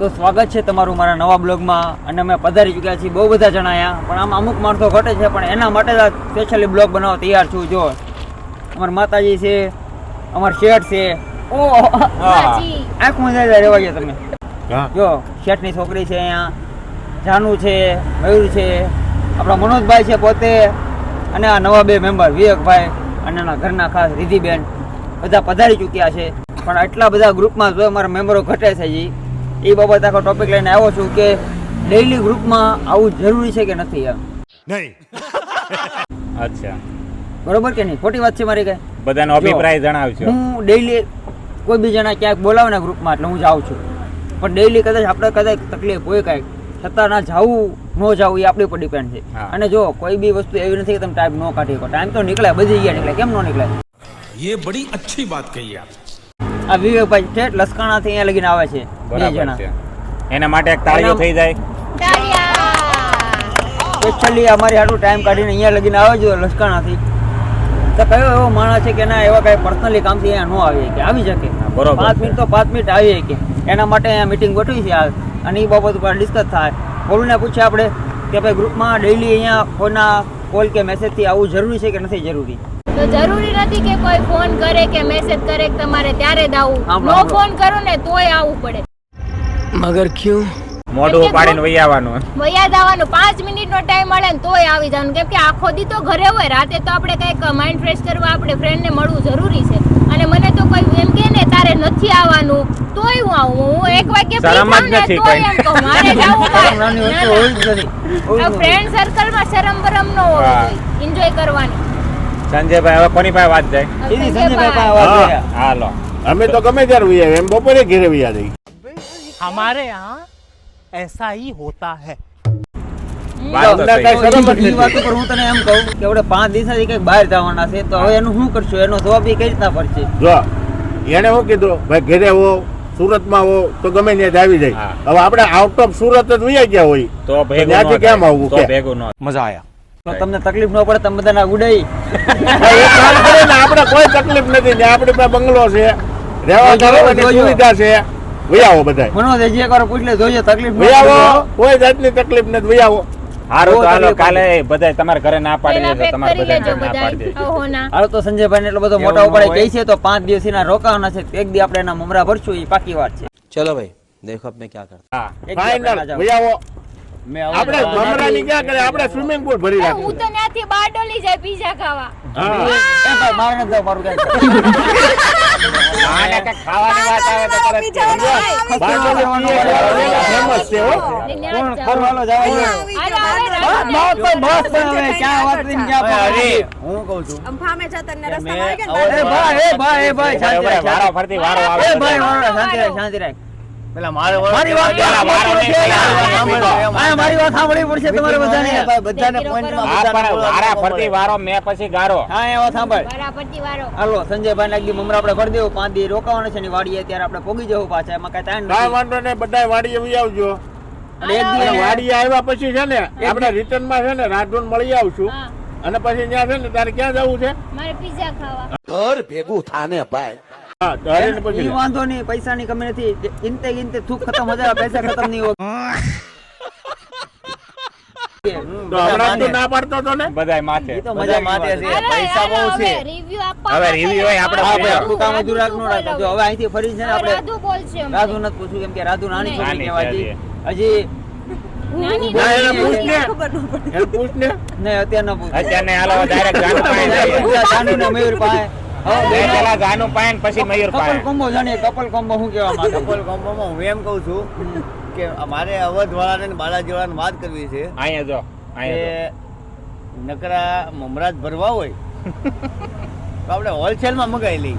તો સ્વાગત છે તમારું મારા નવા બ્લોગમાં. અને અમે પધારી ચૂક્યા છીએ બહુ બધા જણા અહીંયા પણ આમ અમુક માણસો ઘટે છે પણ એના માટે જ સ્પેશિયલી બ્લોગ બનાવવા તૈયાર છું. જો અમારા માતાજી છે અમાર શેઠ છે. ઓ આંખ મજા રહેવા ગયા તમે. હા. જો શેઠની છોકરી છે અહીંયા. જાનુ છે મયુર છે. આપણા મનોજભાઈ છે પોતે. અને આ નવા બે મેમ્બર વિવેકભાઈ અને એના ઘરના ખાસ રિધિબેન. બધા પધારી ચૂક્યા છે. પણ આટલા બધા ગ્રુપમાં જો અમારા મેમ્બરો ઘટે છે જી એ બાબત આખો ટોપિક લઈને આવ્યો છું કે ડેઈલી ગ્રુપમાં આવું જરૂરી છે કે નથી એમ નહીં અચ્છા બરોબર કે નહીં ખોટી વાત છે મારી કઈ બધાનો જો, અભિપ્રાય જણાવજો હું ડેઈલી કોઈ બી જણા ક્યાંક બોલાવે ને ગ્રુપમાં એટલે હું જાઉં છું પણ ડેઈલી કદાચ આપણે કદાચ તકલીફ હોય કાંઈક છતાં ના જાવું ન જાવું એ આપણી ઉપર ડિપેન્ડ છે હા. અને જો કોઈ બી વસ્તુ એવી નથી કે તમે ટાઈમ ન કાઢી શકો ટાઈમ તો નીકળે બધી ગયા નીકળે કેમ ન નીકળે ये બડી अच्छी बात कही आप આ વિવેકભાઈ ઠેઠ લસકાણાથી અહીંયા લગીને આવે છે બે બરાબર છે. એના માટે એક તાળીઓ થઈ જાય. તાળિયા. સ્પેશિયલી અમારી હાટું ટાઈમ કાઢીને અહીંયા લગીને આવે લસકાણાથી. તો કયો એવો માણસ છે કે ના એવા કાંઈ પર્સનલી કામથી અહીંયા ન આવી કે આવી શકે. બરોબર પાંચ મિનિટ તો પાંચ મિનિટ આવી કે એના માટે અહીંયા મિટિંગ ગોઠવી છે અને એ બાબત ઉપર ડિસ્કસ થાય. બોલુને પૂછે આપણે કે ભાઈ ગ્રુપમાં ડેઈલી અહીંયા ફોનના કોલ કે મેસેજથી આવવું જરૂરી છે કે નથી જરૂરી? તો જરૂરી નથી કે કોઈ ફોન કરે કે મેસેજ કરે તમારે ત્યારે જ આવું. નો ફોન કરો ને તોય આવવું પડે. મોઢું ઉપાડીને વહી આવવાનું. વહી આવવાનું પાંચ મિનિટનો ટાઈમ મળે ને તોય આવી જવાનું. કેમ કે આખો દી તો ઘરે હોય રાતે તો આપણે કંઈક માઇન્ડ ફ્રેશ કરવા આપણે ફ્રેન્ડને મળવું જરૂરી છે. અને મને તો કોઈ એમ કે ને તારે નથી આવવાનું તોય હું આવું. હું એક વાગે શરમ જ નથી કોઈ. એમ કહું મારે જવું. ફ્રેન્ડ સર્કલમાં શરમ બરમ ન હોય એન્જોય કરવાની. સંજયભાઈ હવે કોની પાસે વાત જાય? સંજયભાઈ. સંજયભાઈ. પાસે વાત જાય હાલો. અમે તો ગમે ત્યારે એમ બપોરે ઘેરે વહી આવી हमारे यहाँ ऐसा ही હોતા है વાત તો અમને થઈ. કાંઈ શરમ જ ઈ નથી. વાત ઉપર હું તને એમ કહું કે આપણે પાંચ દિવસથી કંઈક બહાર જવાના છે તો હવે એનું શું કરશું એનો જવાબ ઈ કઈ રીતના પડશે જો એને શું કીધું ભાઈ ઘરે હો સુરતમાં હો તો ગમે ત્યાં જ આવી જાય હા. હવે આપણે આઉટ ઓફ સુરત જ વહી ગયા હોય તો ભેગું ત્યાંથી ન કેમ થાય. આવવું તો કે? ભેગું ન मजा आया તો તમને તકલીફ ન પડે તમે બધાના ઉડાઈ ભાઈ, એક કામ કરો ને, આપણે કોઈ તકલીફ નથી ને આપણી પાસે બંગલો છે રહેવા જોજો, કરવાની જોજો. સુવિધા છે વૈયાવો બધા મનોજજી એકવાર પૂછ લે જોઈએ તકલીફ વૈયાવો કોઈ જાતની તકલીફ નથી વૈયાવો હારું તો હાલો કાલે બધા તમારા ઘરે ના પાડી દેજો તમારા બધા ના પાડી દેજો. હાલો તો સંજયભાઈ એટલો બધો મોટા ઉપાડે કહી છે તો પાંચ દિવસીના રોકાવાના છે એક દી આપણે એના મમરા ભરશું એ પાકી વાત છે. ચલો ભાઈ દેખો અબ ક્યાં કરતા. હા. ફાઇનલ વૈયાવો આપણે આપણે સ્વિમિંગ પૂલ ભરી રાખો હું તો ત્યાંથી બારડોલી જાય પીઝા ખાવા. હા. એ ભાઈ મારું કઈ ખાવાની વાત આવે તો તરત ફેમસ છે. હો. કોણ હા, કહું છું. અંફામે રસ્તામાં આવી ગયા ભાઈ ભાઈ ભાઈ રાખ, રાખ શાંતિ રાખ. પેલા પાંચ દી રોકાવાનું છે ની વાડીએ ત્યારે આપણે પોગી જવું પાછા. એમાં કઈ વાંધો ને બધાય વાડીએ વી આવજો. અને એક દી આવ્યા પછી છે ને આપણે રિટર્નમાં છે ને રાજધોન મળી આવશું. અને પછી ત્યાં છે ને તારે ક્યાં જવું છે? ઘર ભેગું થાને ભાઈ. વાંધો નહીં પૈસાની કમી નથી. ગિનતે ગિનતે થૂક ખતમ હો જાય પૈસા ખતમ નહીં હોય તો હમણાં તો ના પાડતો તો ને? બધાય માથે. ઈ તો મજા માથે છે. હાલો, પૈસા હાલો, બહુ છે. હવે review આપવા હવે માટે review હોય આપણે હા બોલો. ભાઈ આપણું કામ અધૂરું રાખનું રાખો. જો હવે અહીંથી ફરી છે ને આપણે રાધુ બોલશે અમને. નથી પૂછ્યું કેમ કે રાધુ નાની નહીં. છોકરી નાની કહેવાય છે હજી. નાની ના, એને નાની પૂછ ને. ખબર ન પડે. એને પૂછ ને. નહીં અત્યારે ન પૂછ. અત્યારે હાલો ડાયરેક્ટ જાનું પાયણ જઈએ. જાનુ ને મયુર પાસે. પેલા ગાનો પાયન પછી મયુર કપલ કોમ્બો જાણીએ કપલ કોમ્બો શું કહેવા માંગે? કપલ કોમ્બોમાં હું એમ કહું છું કે અમારે અવધ વાળાને બાલાજી વાળાને વાત કરવી છે અહીંયા જો અહીંયા નકરા મમરાજ ભરવા હોય તો આપણે હોલસેલમાં મગાવી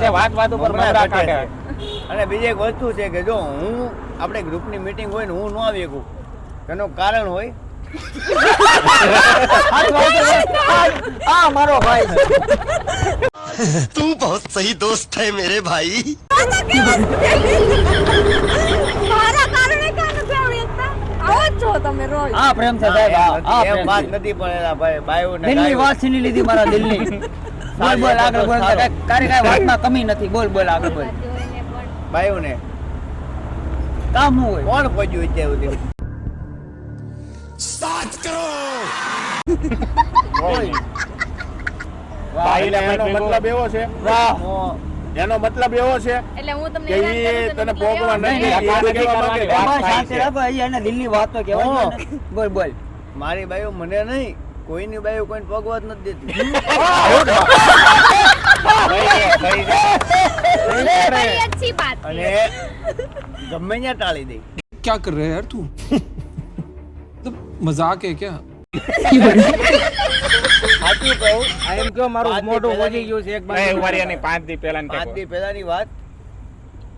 છે વાત વાત ઉપર. અને બીજી એક વસ્તુ છે કે જો હું આપણે ગ્રુપની મીટિંગ હોય ને હું ન આવી શકું. તેનું કારણ હોય મારો ભાઈ. તું? બહુત સહી દોસ્ત હે મેરે ભાઈ વાત નથી લીધી મારા દિલની. બોલ બોલ આગળ બોલ કાઈ વાતમાં કમી નથી. બોલ બોલ આગળ બોલ. બાયો ને કામ હોય? કોણ પજ્યું અત્યારે સ્ટાર્ટ એનો મતલબ એવો છે. એટલે હું તમને દિલની વાતો બોલ બોલ. મારી બાયો મને નહીં કોઈની બાયો કોઈને પોગવા જ નથી દેતી. ગમે ટાળી દે. ક્યાં કર રહે યાર તું? મજાક હે ક્યાં સાચું કહું આ એમ કયો મારું મોઢું વધી ગયું છે એક બાજુ વારિયાની પાંચ દી પહેલાની પાંચ દી પહેલાની વાત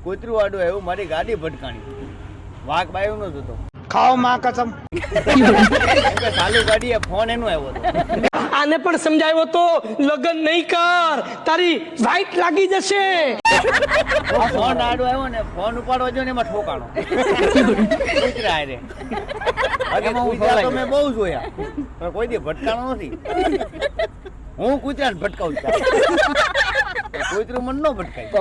કોતરું આડું એવું મારી ગાડી ભટકાણી. વાઘ બાયું નતો હતો ખાઓ માં કસમ. ચાલુ ગાડીએ ફોન એનો આવ્યો હતો આને પણ સમજાવ્યો તો લગન નહીં કર. તારી વાઈટ લાગી જશે. ફોન આડો આવ્યો ને ફોન ઉપાડવા જો ને એમાં ઠોકાણો. કૂતરા રે. બાકી હું કૂતરા તો મેં બહુ જોયા પણ કોઈ દી ભટકાણો નથી. હું કૂતરાને ભટકાવું છું. ભટકાય કોઈતરું મન નો ભટકાય.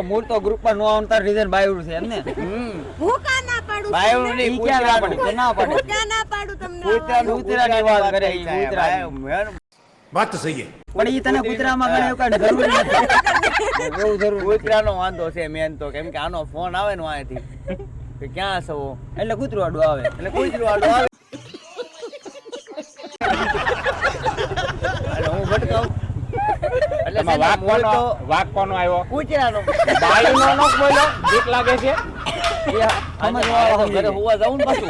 નો વાંધો છે મેન તો કેમ કે આનો ફોન આવે ને કે ક્યાં છો એટલે કૂતરું આડું આવે. એટલે કૂતરું આડું આવે. એટલે એમાં છે ને, વાઘ મૂળ કોનો તો કોનો આવ્યો? કૂતરાનો. બાયુનો નો બોલ્યો? બીક લાગે છે? એ સમજવા ઘરે હોવા જાઉં પાછું.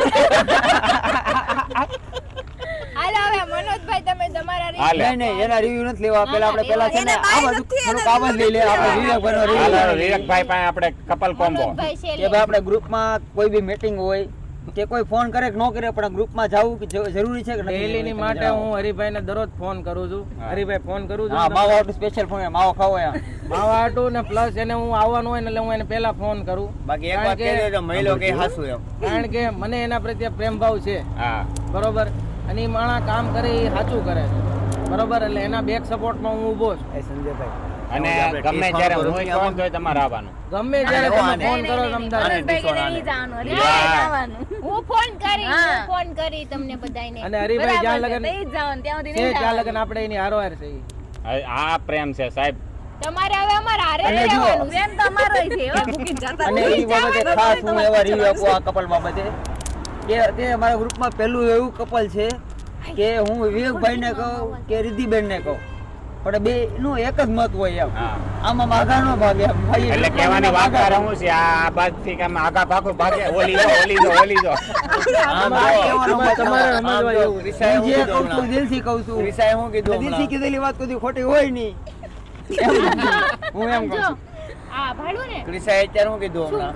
હાલો હવે મનોજભાઈ તમે તમારા નહીં નહીં એના રિવ્યુ નથી લેવા. પેલા આપણે પેલા છે ને આ લઈ લે આપણે વિવેકભાઈનો review વિવેકભાઈ પાસે આપણે કપલ કોમ્બો. કે ભાઈ આપણે ગ્રુપમાં કોઈ બી મીટિંગ હોય કે કોઈ ફોન કરે કે ન કરે પણ ગ્રુપમાં જવું કે જરૂરી છે કે નથી ની માટે હું હરિભાઈ ને દરરોજ ફોન કરું છું. હરીભાઈ ફોન કરું છું માવા આટુ સ્પેશિયલ ફોન માવો ખાવો યાર માવા આટુ ને પ્લસ એને હું આવવાનું હોય ને એટલે હું એને પહેલા ફોન કરું. બાકી એક કારણ વાત કહી કે- દેજો મહિલો કે હાસુ એમ. કારણ કે મને એના પ્રત્યે પ્રેમ ભાવ છે. હા. બરોબર? અને એ માણસ કામ કરે એ સાચું કરે બરોબર? એટલે એના બેક સપોર્ટમાં હું ઊભો છું. એ સંજયભાઈ. અને ગમે જ્યારે હું ફોન જોઈએ તમારે આવવાનું. ગમે ત્યારે તમે ફોન કરો જવાનું. હું. ફોન કરી હું. ફોન કરી તમને બધાને અને હરીભાઈ જ્યાં લગન નહીં જવાનું ત્યાં સુધી નહીં ત્યાં લગન આપણે એની હારોહાર છે આ પ્રેમ છે સાહેબ. તમારે હવે અમારા હારે રહેવાનું પ્રેમ તો છે એવા ભૂખી જતા અને એ બાબતે ખાસ હું એવા રિવ્યુ આપું આ કપલ બાબતે. કે તે અમારા ગ્રુપમાં પહેલું એવું કપલ છે કે હું વિવેકભાઈને કહું કે રિદ્ધિબેનને કહું. પણ બે નું એક જ મત હોય એમ. હા. આમાં માગા નો ભાગે ભાઈ એટલે કહેવાની વાત હું છે આ બાજથી કે આમ આગા પાછું ભાગે ઓલી જો ઓલી જો ઓલી જો. આમ મારે કહેવાનો મત તમારે સમજવા હું હું જે કીધું કહું છું. દિલથી કહું છું. રિસાય હું કીધું દિલથી હમણાં. કીધેલી વાત કદી ખોટી હોય નહીં. હું એમ કહું છું. આ ભાડું ને? ક્રિસાએ અત્યારે હું કીધું હમણાં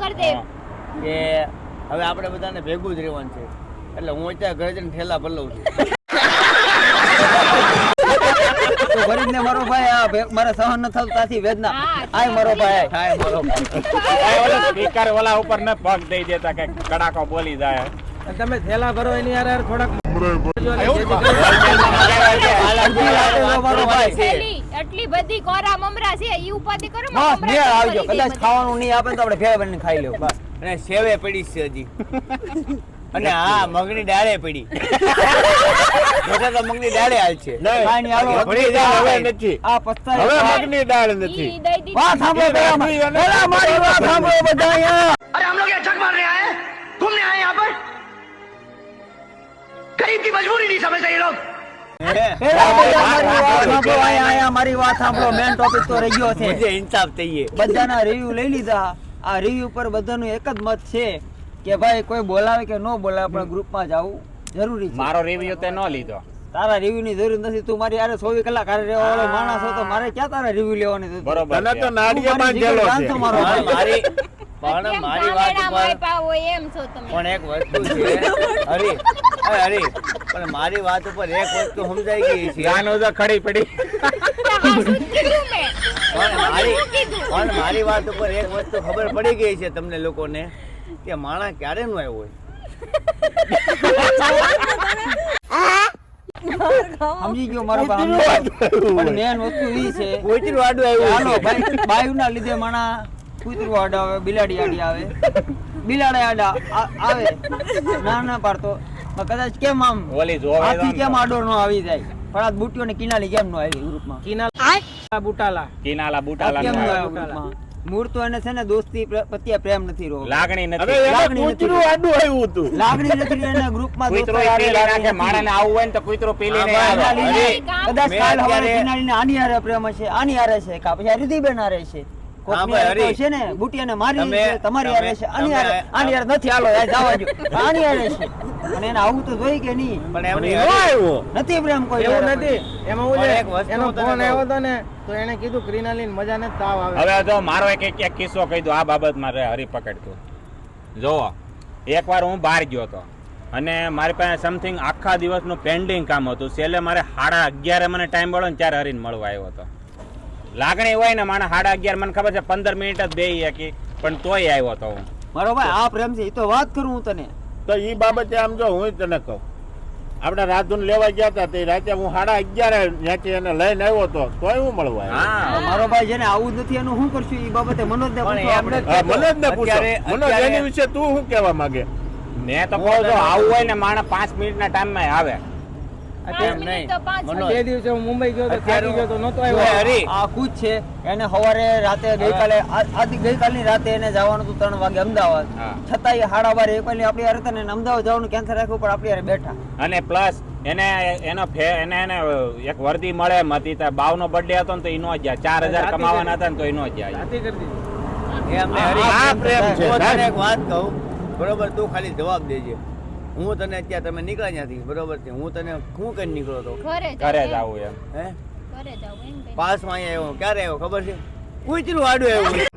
કે હવે આપણે બધાને ભેગું જ રહેવાનું છે. એટલે હું અત્યારે ઘરે જઈને ઠેલા ભરલઉં છું. તો ગરીબને મારો ભાઈ આ મારા સહન ન થતું તાથી વેદના આય મારો ભાઈ. થાય મારો આ ઓલો સ્પીકર ઓલા ઉપર ને પગ દઈ દેતા કે કડાકો બોલી જાય. તમે થેલા ભરો એની યાર થોડાક અડધી રાતે તો મારો ભાઈ. છે એટલી એટલી બધી કોરા મમરા છે ઈ ઉપાધિ કરો બસ મેળ આવજો. કદાચ ખાવાનું નહીં આપે તો આપણે ભેળ બનીને ખાઈ લેવું બસ. અને સેવે પડી છે હજી. અને હા મગની ડાળે પડી. મગની ડાળે હાલ છે. મગની ડાળ નથી. મારી. વાત સાંભળો મેન ટોપિક તો રહી ગયો છે. ઇન્સાફ થઈએ. બધાના રિવ્યુ લઈ લીધા. આ રિવ્યુ પર બધાનું એક જ મત છે. કે ભાઈ કોઈ બોલાવે કે ન બોલાવે પણ ગ્રુપમાં જવું જરૂરી છે. મારો રિવ્યુ તે ન લીધો. તારા રિવ્યુ ની જરૂર નથી. તું મારી આરે 24 કલાક આરે રહેવા વાળો માણસ તો મારે ક્યાં તારા રિવ્યુ લેવાની જરૂર? બરોબર તને તો મારી જેલો છે. મારો પણ. મારી વાત ઉપર એમ છો તમે. પણ એક વસ્તુ છે. અરે અરે પણ મારી વાત ઉપર એક વસ્તુ સમજાઈ ગઈ છે. જાનું તો ખડી પડી. હા, શું કીધું મેં? પણ મારી પણ મારી વાત ઉપર એક વસ્તુ ખબર પડી ગઈ છે તમને લોકોને. કે માણા ક્યારે નો આવ્યો હોય? સમજી ગયો મારો પણ મેન વસ્તુ ઈ છે કૂતરું આડું કે આવ્યું બાયુ ના લીધે માણા કૂતરું આડા આવે બિલાડી આડી આવે. બિલાડા આડા આવે. ના ના પાડતો. કદાચ કેમ આમ ઓલી જોવે આથી કેમ આડો નો આવી જાય? પણ આ બુટીઓને કિનાલી કેમ નો આવી ગ્રુપમાં? કિનાલા બુટાલા. કિનાલા બુટાલા કેમ નો નો આવ્યો ગ્રુપમાં? મૂળ તો એને છે ને દોસ્તી પ્રત્યે પ્રેમ નથી રહ્યો. લાગણી નથી. લાગણી કૂતરું નથી. આડું આવ્યું હતું. લાગણી નથી એને ગ્રુપમાં કૂતરો દોસ્તો પીલી લાગણી માણસને આવવું હોય ને તો કૂતરો પીલી ને આવે. કદાચ કાલ હવારે અત્યારે- આની હારે પ્રેમ હશે આની હારે છે કા? પછી આ રિધિબેન હારે છે. કોકની હા, ભાઈ, હારે તો હરી. છે ને બુટિયાને મારી તમારી હારે છે. આની હારે આની હારે નથી હાલો યાર જવા દો આની હારે છે. અને એને આવું તો જોઈ કે નહીં. પણ એમને આવ્યો. નથી પ્રેમ કોઈ એવું નથી. એમાં હું એક એનો ફોન આવ્યો હતો ને તો એને કીધું ક્રિનાલીન મજા ને તાવ આવે. હવે જો મારો એક એક એક કિસ્સો કહી દો આ બાબત મારે હરી પકડતું. એક એકવાર હું બહાર ગયો હતો અને મારી પાસે સમથિંગ આખા દિવસનું પેન્ડિંગ કામ હતું. છેલ્લે મારે સાડા અગિયારે મને ટાઈમ મળ્યો ને ત્યારે હરીને મળવા આવ્યો હતો. લાગણી હોય ને માણસ સાડા અગિયાર મને ખબર છે પંદર મિનિટ જ બેહી શકી. પણ તોય આવ્યો તો હું. મારો ભાઈ આ પ્રેમ છે એ તો વાત કરું હું તને. તો એ બાબતે આમ જો હું તને કહું. આપણે રાધુન લેવા ગયા હતા તે રાતે હું સાડા અગિયાર ત્યાંથી એને લઈને આવ્યો હતો તોય હું મળવા આવ્યો. મારો ભાઈ જેને આવું નથી એનું શું કરશું? એ બાબતે મનોજ ને મનોજ ને પૂછો. મનોજ એની વિશે તું શું કહેવા માંગે? મેં તો કહું આવું હોય ને માણસ પાંચ મિનિટના ટાઈમમાં આવે. પાંચ મિનિટ તો પાંચ મનોજ. તે દિવસે હું મુંબઈ ગયો તો થાકી ગયો તો નહોતો આવ્યો. આ કૂચ છે. એને સવારે રાતે ગઈકાલે આ- ગઈકાલની રાતે એને જવાનું હતું ત્રણ વાગે અમદાવાદ. છતાંય સાડા બાર એકલી આપણી હારે હતા અમદાવાદ જવાનું કેન્સલ રાખ્યું પણ આપણી હારે બેઠા. અને પ્લસ એને એનો ફે એને એને એક વર્દી મળે મતી બાવ નો બર્થડે હતો ને તો ઈ નો ગયા ચાર હજાર કમાવાના હતા ને તો ઈ નો જાય. એમને હરી પ્રેમ છે. એક વાત કહું. બરોબર તું ખાલી જવાબ દેજે. હું તને અત્યારે તમે નીકળ્યા ત્યાંથી બરોબર છે? હું તને શું કરી નીકળ્યો તો? ઘરે જ આવું એમ. હે? ઘરે જાવ એમ કઈ. પાસમાં આવ્યો. ક્યારે આવ્યો? ખબર છે? કૂતરું આડું આવ્યું.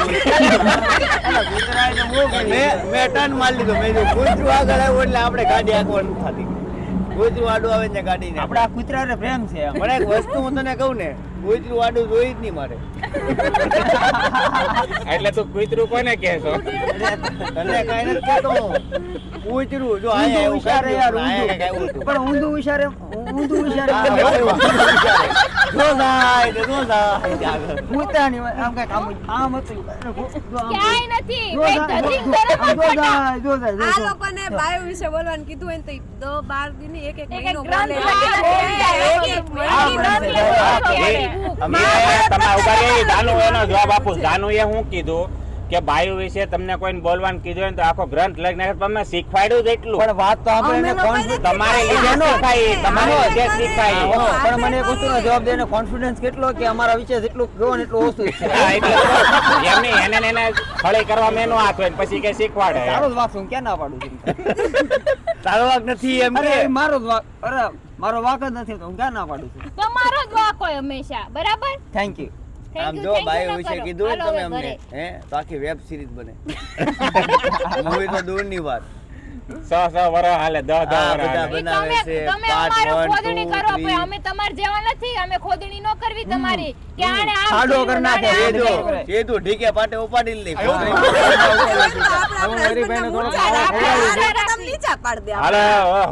મેં મેં ટર્ન મારી લીધો. મેં જો આગળ આવ્યું એટલે આપણે ગાડી આંકવાનું થતી કૂતરું આડું આવે ને ગાડી ને આપડા કૂતરા પ્રેમ છે. પણ એક વસ્તુ હું તને કહું ને કૂતરું આડું જોઈ જ નહીં મારે. એટલે તું કોઈતરું કોને કહે છો તને કઈ નથી કહેતો કોઈતરું જો આયા યાર એવું કાંઈ ઊંધું. પણ ઊંધું વિચારે ઊંધું વિચારે. જો જાય તો જો જાય. કૂતરાની આમ કઈ કામ આમ હતું જો ક્યાંય નથી. જો કઈ જાય, જો- તરફ જો જાય, જો જાય, આ લોકોને બાયો વિશે બોલવાનું કીધું હોય ને તો ઈ દસ બાર દિન એક એક એક એક મહિનો બોલે. વાંચે. એક એક આ મહિનો ગ્રંથ બોલે. વાંચે. એ- અમે એ તમે ઊભા રહી, જાનુ એનો જવાબ આપું. જાનુ એ શું કીધું કે બાયુ વિશે તમને કોઈને બોલવાનું કીધું હોય તો આખો ગ્રંથ લઈને નાખે. તમે શીખવાડ્યું જ એટલું. પણ વાત તો આપણે અમે એને લોકોએ confidence- નથી તમારે લીધે શીખાય તમારે એનો- શીખાય પણ મને એક વસ્તુનો જવાબ દે કોન્ફિડન્સ કેટલો કે અમારા વિશે જેટલું કહો ને એટલું ઓછું છે. એમની એને એને ખળી કરવા મેં નો હાથ હોય પછી કે શીખવાડે. સારું વાત હું ક્યાં ના પાડું તારો વાક નથી એમ કે. મારો જ વાક અરે મારો વાક જ નથી તો હું ક્યાં ના પાડું છું? તમારો જ વાક હોય હંમેશા બરાબર? થેન્ક યુ આમ જો બાયો વિશે કીધું તમે અમને હે? તો આખી વેબ સિરીઝ બને. મૂવી તો દૂરની વાત. સો સો વરા હાલે દસ દસ આ વરસ બધા હાલે. ઈ બનાવે તમે છે, તમે અમારું ખોદણી કરો પણ અમે તમાર જેવા નથી. અમે ખોદણી નો કરવી તમારી. કે આને આ ખાડો કર નાખે, એ જો. એ તો ઢીકે પાટે ઉપાડી લે. લઈ આપણે હું આપણા હરીભાઈને husband ને. તમે નીચા પાડ દે. હાલે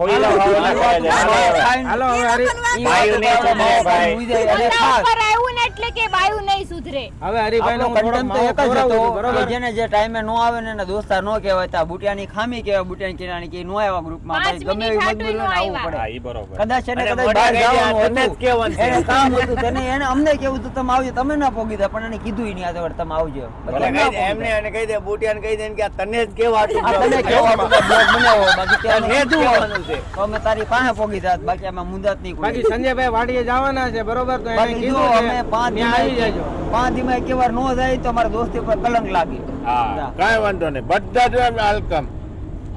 હવે લો, હવે ના કરે હાલો હવે. હાલો. હવે હરી નહીં સુધરે ભાઈ. ઉપર આવ્યું ને એટલે કે બાયું નહીં સુધરે. હવે હરીભાઈ નો કન્ટેન્ટ તો એક જ હતો કે જેને જે ટાઈમે નો આવે ને એના દોસ્તાર નો કહેવાય તા બુટિયાની ખામી કહેવાય બુટિયાની કિનાની કે નો આવ્યા ગ્રુપમાં ગમે એવી મજબૂરી ને આવવું પડે. હા, ઈ બરોબર. કદાચ એને કદાચ બહાર જવાનું હતું. એને કામ હતું તેને એને અમને કેવું હતું તમે આવજો તમે ના પોગી દે પણ એને કીધું ઈ નહીં આજે તમે આવજો. એમને એને કહી દે બુટિયાને કહી દે કે આ તને જ કેવા આ તને કેવું બ્લોગ બનાવો બાકી તને જ કહેવાનું છે. તો અમે તારી પાસે પોગી જાત બાકી અમે મુંદાત નહીં કોઈ. બાકી સંજયભાઈ વાડીએ જવાના છે બરોબર? તો એને કીધું અમે પાંચ ત્યાં આવી જજો. દિમાગ એક વાર નો જાય તો અમારા દોસ્તી પર કલંક લાગે. હા કાંઈ વાંધો નહીં. બધા જ વેલકમ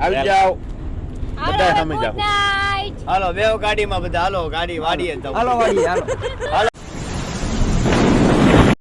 આવી જાઓ. બધા બધાય હવે સામે જાઓ. હાલો બેવ ગાડીમાં બધા. હાલો ગાડી વાડીએ જાઓ. હાલો વાળી હાલો. હાલો.